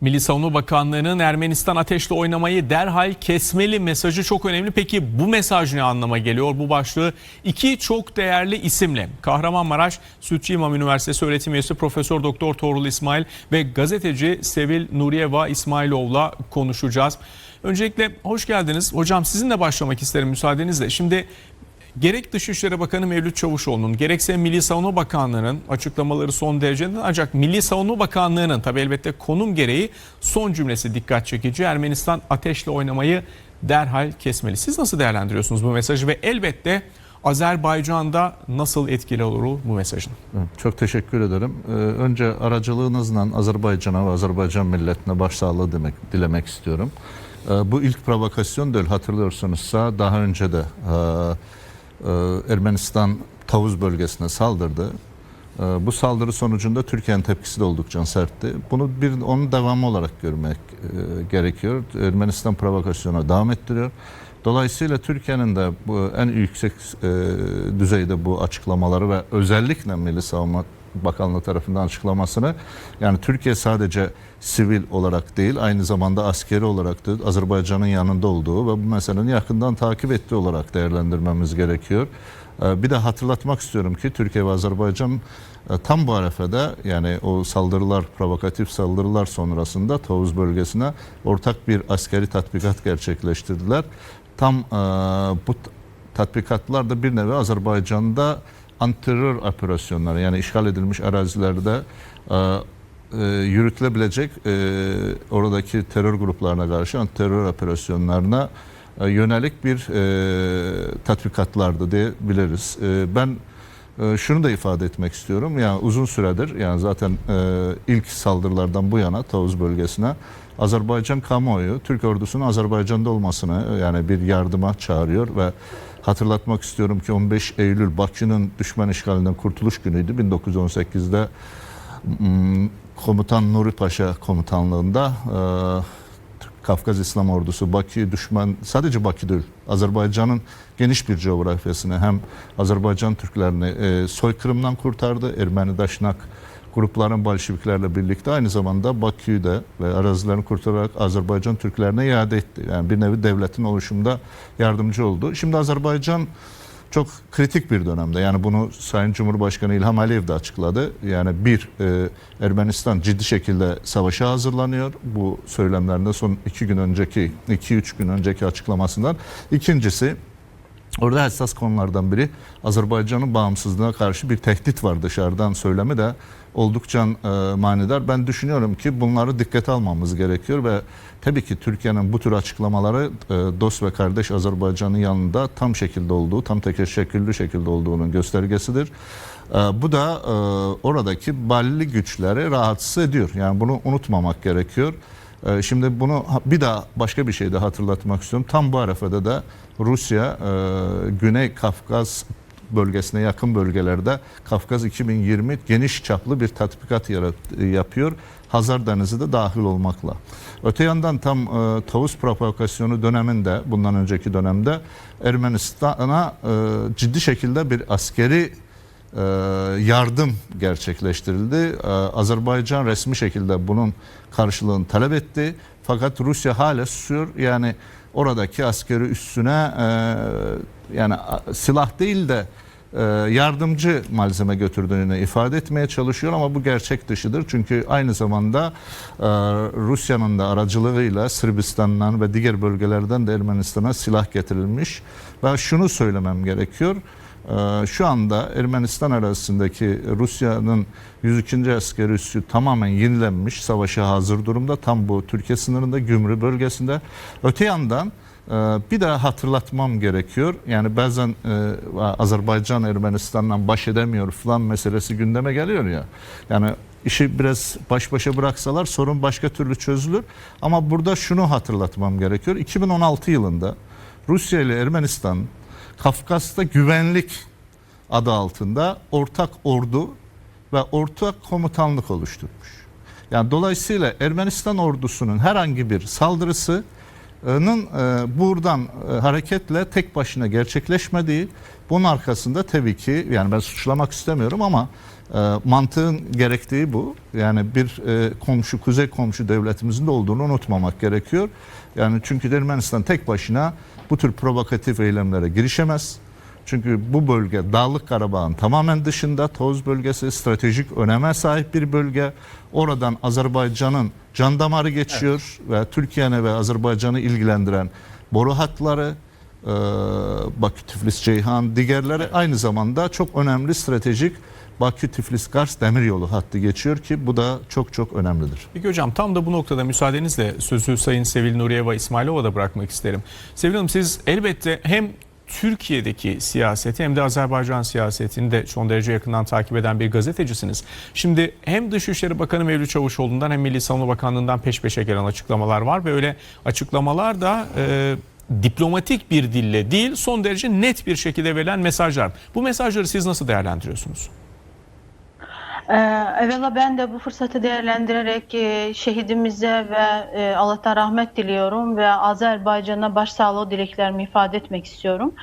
Milli Savunma Bakanlığı'nın Ermenistan ateşle oynamayı derhal kesmeli mesajı çok önemli. Peki bu mesaj ne anlama geliyor? Bu başlığı iki çok değerli isimle Kahramanmaraş Sütçü İmam Üniversitesi öğretim üyesi Profesör Doktor Tuğrul İsmail ve gazeteci Sevil Nuriyeva İsmailov'la konuşacağız. Öncelikle hoş geldiniz. Hocam sizinle başlamak isterim müsaadenizle. Şimdi Gerek Dışişleri Bakanı Mevlüt Çavuşoğlu'nun gerekse Milli Savunma Bakanlığı'nın açıklamaları son derece net. ancak Milli Savunma Bakanlığı'nın tabi elbette konum gereği son cümlesi dikkat çekici. Ermenistan ateşle oynamayı derhal kesmeli. Siz nasıl değerlendiriyorsunuz bu mesajı ve elbette Azerbaycan'da nasıl etkili olur bu mesajın? Çok teşekkür ederim. Ee, önce aracılığınızla Azerbaycan'a ve Azerbaycan milletine başsağlığı demek, dilemek istiyorum. Ee, bu ilk provokasyon değil hatırlıyorsunuzsa daha önce de e, Ermenistan Tavuz bölgesine saldırdı. Ee, bu saldırı sonucunda Türkiye'nin tepkisi de oldukça sertti. Bunu bir onun devamı olarak görmek e, gerekiyor. Ermenistan provokasyona devam ettiriyor. Dolayısıyla Türkiye'nin de bu en yüksek e, düzeyde bu açıklamaları ve özellikle Milli Savunma Bakanlığı tarafından açıklamasını yani Türkiye sadece sivil olarak değil aynı zamanda askeri olarak da Azerbaycan'ın yanında olduğu ve bu meselenin yakından takip ettiği olarak değerlendirmemiz gerekiyor. E, bir de hatırlatmak istiyorum ki Türkiye ve Azerbaycan e, tam bu arefede yani o saldırılar, provokatif saldırılar sonrasında Tavuz bölgesine ortak bir askeri tatbikat gerçekleştirdiler. Tam e, bu tatbikatlar da bir nevi Azerbaycan'da antiterör operasyonları yani işgal edilmiş arazilerde e, e, yürütülebilecek e, oradaki terör gruplarına karşı antiterör operasyonlarına e, yönelik bir e, tatbikatlardı diyebiliriz. E, ben e, şunu da ifade etmek istiyorum. Yani uzun süredir yani zaten e, ilk saldırılardan bu yana Tavuz bölgesine Azerbaycan kamuoyu Türk ordusunun Azerbaycan'da olmasını yani bir yardıma çağırıyor ve hatırlatmak istiyorum ki 15 Eylül Bakü'nün düşman işgalinden kurtuluş günüydü 1918'de m, komutan Nuri Paşa komutanlığında e, Kafkaz İslam Ordusu Bakü düşman sadece Bakü değil Azerbaycan'ın geniş bir coğrafyasını hem Azerbaycan Türklerini e, soykırımdan kurtardı. Ermeni Daşnak grupların Bolşeviklerle birlikte aynı zamanda Bakü'yü de ve arazilerini kurtararak Azerbaycan Türklerine iade etti. Yani bir nevi devletin oluşumunda yardımcı oldu. Şimdi Azerbaycan çok kritik bir dönemde. Yani bunu Sayın Cumhurbaşkanı İlham Aliyev de açıkladı. Yani bir, e, Ermenistan ciddi şekilde savaşa hazırlanıyor. Bu söylemlerinde son iki gün önceki, iki üç gün önceki açıklamasından. İkincisi, Orada hassas konulardan biri Azerbaycan'ın bağımsızlığına karşı bir tehdit var dışarıdan söylemi de oldukça e, manidar. Ben düşünüyorum ki bunları dikkate almamız gerekiyor ve tabii ki Türkiye'nin bu tür açıklamaları e, dost ve kardeş Azerbaycan'ın yanında tam şekilde olduğu, tam teşekküllü şekilde olduğunun göstergesidir. E, bu da e, oradaki balli güçleri rahatsız ediyor. Yani bunu unutmamak gerekiyor. Ee, Şimdi bunu bir daha başka bir şey de hatırlatmak istiyorum. Tam bu arefede de Rusya e, Güney Kafkaz bölgesine yakın bölgelerde Kafkaz 2020 geniş çaplı bir tatbikat yapıyor. Hazar Denizi de dahil olmakla. Öte yandan tam e, Tavus provokasyonu döneminde bundan önceki dönemde Ermenistan'a e, ciddi şekilde bir askeri yardım gerçekleştirildi. E, Azerbaycan resmi şekilde bunun karşılığını talep etti. Fakat Rusya hala susuyor. Yani oradaki askeri üssüne e, yani silah değil de e, yardımcı malzeme götürdüğünü ifade etmeye çalışıyor ama bu gerçek dışıdır. Çünkü aynı zamanda e, Rusya'nın da aracılığıyla Sırbistan'dan ve diğer bölgelerden de Ermenistan'a silah getirilmiş. Ve şunu söylemem gerekiyor. Ee, Şu anda Ermenistan arasındaki Rusya'nın 102. askeri üssü tamamen yenilenmiş, savaşa hazır durumda. Tam bu Türkiye sınırında, Gümrü bölgesinde. Öte yandan e, bir daha hatırlatmam gerekiyor. Yani bazen e, Azerbaycan Ermenistan'la baş edemiyor falan meselesi gündeme geliyor ya. Yani işi biraz baş başa bıraksalar sorun başka türlü çözülür. Ama burada şunu hatırlatmam gerekiyor. 2016 yılında Rusya ile Ermenistan Kafkas'ta güvenlik adı altında ortak ordu ve ortak komutanlık oluşturmuş. Yani dolayısıyla Ermenistan ordusunun herhangi bir saldırısının e, buradan e, hareketle tek başına gerçekleşmediği, bunun arkasında tabii ki yani ben suçlamak istemiyorum ama E, mantığın gerektiği bu. Yani bir e, komşu, kuzey komşu devletimizin de olduğunu unutmamak gerekiyor. Yani çünkü Ermenistan tek başına bu tür provokatif eylemlere girişemez. Çünkü bu bölge Dağlık Karabağ'ın tamamen dışında Toz bölgesi stratejik öneme sahip bir bölge. Oradan Azerbaycan'ın can damarı geçiyor ve Türkiye'ni ve Azerbaycan'ı ilgilendiren boru hatları, Bakü, Tiflis, Ceyhan, diğerleri aynı zamanda çok önemli stratejik Bakü, Tiflis, Kars demiryolu hattı geçiyor ki bu da çok çok önemlidir. Peki hocam tam da bu noktada müsaadenizle sözü Sayın Sevil Nuriyeva İsmailova da bırakmak isterim. Sevil Hanım siz elbette hem Türkiye'deki siyaseti hem de Azerbaycan siyasetini de son derece yakından takip eden bir gazetecisiniz. Şimdi hem Dışişleri Bakanı Mevlüt Çavuşoğlu'ndan hem Milli Savunma Bakanlığı'ndan peş peşe gelen açıklamalar var ve öyle açıklamalar da e, diplomatik bir dille değil son derece net bir şekilde verilen mesajlar. Bu mesajları siz nasıl değerlendiriyorsunuz? Ee, evvela ben de bu fırsatı değerlendirerek e, şehidimize ve e, Allah'tan rahmet diliyorum ve Azerbaycan'a başsağlığı dileklerimi ifade etmek istiyorum.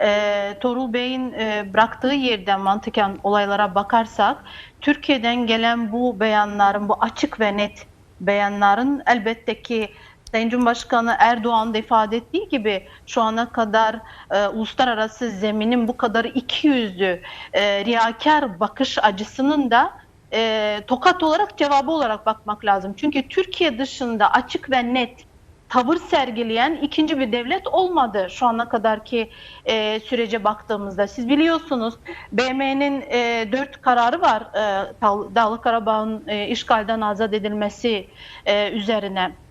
Ee, Torul Bey'in e, bıraktığı yerden mantıken olaylara bakarsak Türkiye'den gelen bu beyanların, bu açık ve net beyanların elbette ki Sayın Cumhurbaşkanı Erdoğan da ifade ettiği gibi şu ana kadar e, uluslararası zeminin bu kadar ikiyüzlü, e, riyakar bakış açısının da e, tokat olarak cevabı olarak bakmak lazım. Çünkü Türkiye dışında açık ve net tavır sergileyen ikinci bir devlet olmadı şu ana kadarki e, sürece baktığımızda. Siz biliyorsunuz BM'nin e, dört kararı var e, Dağlık Karabağ'ın e, işgalden azat edilmesi e, üzerine.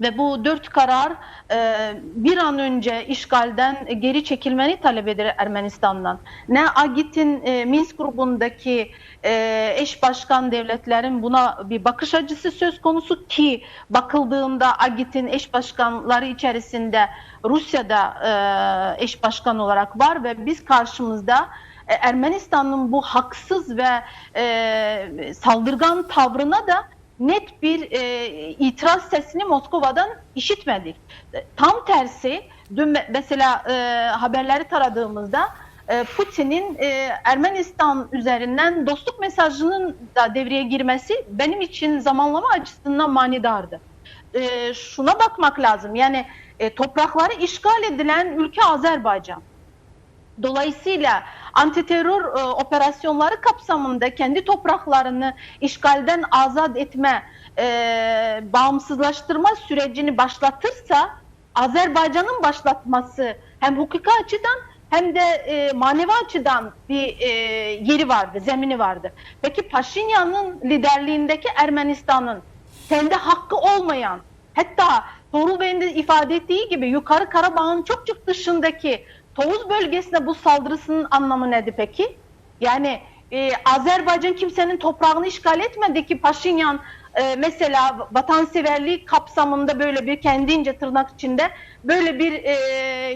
Ve bu dört karar e, bir an önce işgalden geri çekilmeni talep eder Ermenistan'dan. Ne AGİT'in e, Minsk grubundaki e, eş başkan devletlerin buna bir bakış açısı söz konusu ki bakıldığında AGİT'in eş başkanları içerisinde Rusya'da e, eş başkan olarak var ve biz karşımızda e, Ermenistan'ın bu haksız ve e, saldırgan tavrına da net bir e, itiraz sesini Moskova'dan işitmedik. Tam tersi dün me- mesela e, haberleri taradığımızda e, Putin'in e, Ermenistan üzerinden dostluk mesajının da devreye girmesi benim için zamanlama açısından manidardı. E, şuna bakmak lazım yani e, toprakları işgal edilen ülke Azerbaycan. Dolayısıyla antiterör e, operasyonları kapsamında kendi topraklarını işgalden azat etme, e, bağımsızlaştırma sürecini başlatırsa Azerbaycan'ın başlatması hem hukuki açıdan hem de e, manevi açıdan bir e, yeri vardı, zemini vardı. Peki Paşinyan'ın liderliğindeki Ermenistan'ın kendi hakkı olmayan hatta Torul Bey'in de ifade ettiği gibi yukarı Karabağ'ın çok çok dışındaki Tovuz bölgesine bu saldırısının anlamı nedir peki? Yani e, Azerbaycan kimsenin toprağını işgal etmedi ki Paşinyan e, mesela vatanseverliği kapsamında böyle bir kendince tırnak içinde böyle bir e,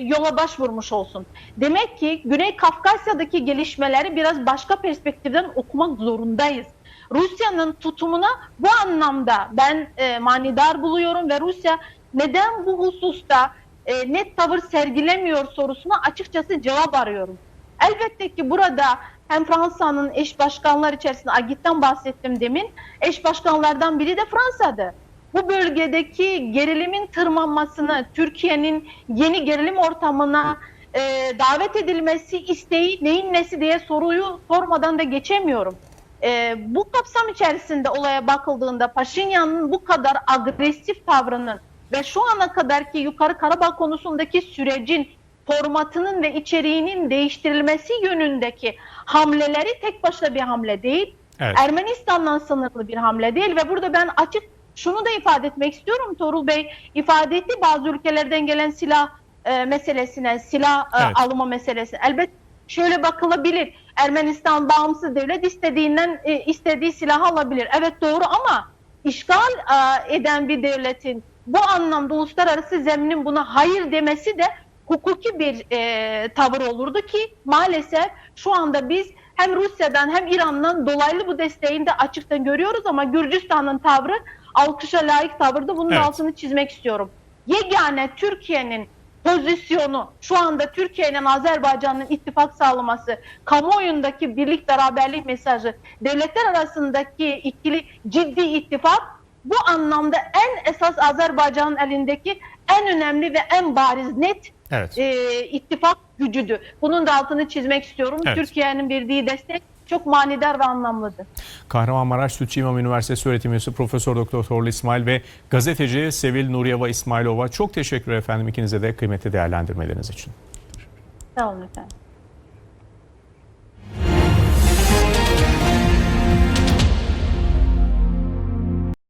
yola başvurmuş olsun. Demek ki Güney Kafkasya'daki gelişmeleri biraz başka perspektiften okumak zorundayız. Rusya'nın tutumuna bu anlamda ben e, manidar buluyorum ve Rusya neden bu hususta e, net tavır sergilemiyor sorusuna açıkçası cevap arıyorum. Elbette ki burada hem Fransa'nın eş başkanlar içerisinde Agit'ten bahsettim demin. Eş başkanlardan biri de Fransa'dı. Bu bölgedeki gerilimin tırmanmasını, Türkiye'nin yeni gerilim ortamına e, davet edilmesi isteği neyin nesi diye soruyu sormadan da geçemiyorum. E, bu kapsam içerisinde olaya bakıldığında Paşinyan'ın bu kadar agresif tavrının ve şu ana kadarki Yukarı Karabağ konusundaki sürecin formatının ve içeriğinin değiştirilmesi yönündeki hamleleri tek başına bir hamle değil. Evet. Ermenistan'dan sınırlı bir hamle değil ve burada ben açık şunu da ifade etmek istiyorum. Torul Bey ifade etti bazı ülkelerden gelen silah e, meselesine, silah e, Evet. alma meselesine. Elbet şöyle bakılabilir. Ermenistan bağımsız devlet istediğinden e, istediği silahı alabilir. Evet doğru ama işgal e, eden bir devletin bu anlamda uluslararası zeminin buna hayır demesi de hukuki bir e, tavır olurdu ki maalesef şu anda biz hem Rusya'dan hem İran'dan dolaylı bu desteğini de açıktan görüyoruz ama Gürcistan'ın tavrı alkışa layık tavırdı. Bunun Evet. altını çizmek istiyorum. Yegane Türkiye'nin pozisyonu şu anda Türkiye ile Azerbaycan'ın ittifak sağlaması, kamuoyundaki birlik beraberlik mesajı, devletler arasındaki ikili ciddi ittifak bu anlamda en esas Azerbaycan'ın elindeki en önemli ve en bariz net Evet. e, ittifak gücüdür. Bunun da altını çizmek istiyorum. Evet. Türkiye'nin verdiği destek çok manidar ve anlamlıdır. Kahramanmaraş Sütçü İmam Üniversitesi öğretim üyesi Profesör Doktor Torlu İsmail ve gazeteci Sevil Nuriyeva İsmailova çok teşekkür efendim ikinize de kıymetli değerlendirmeleriniz için. Sağ olun efendim.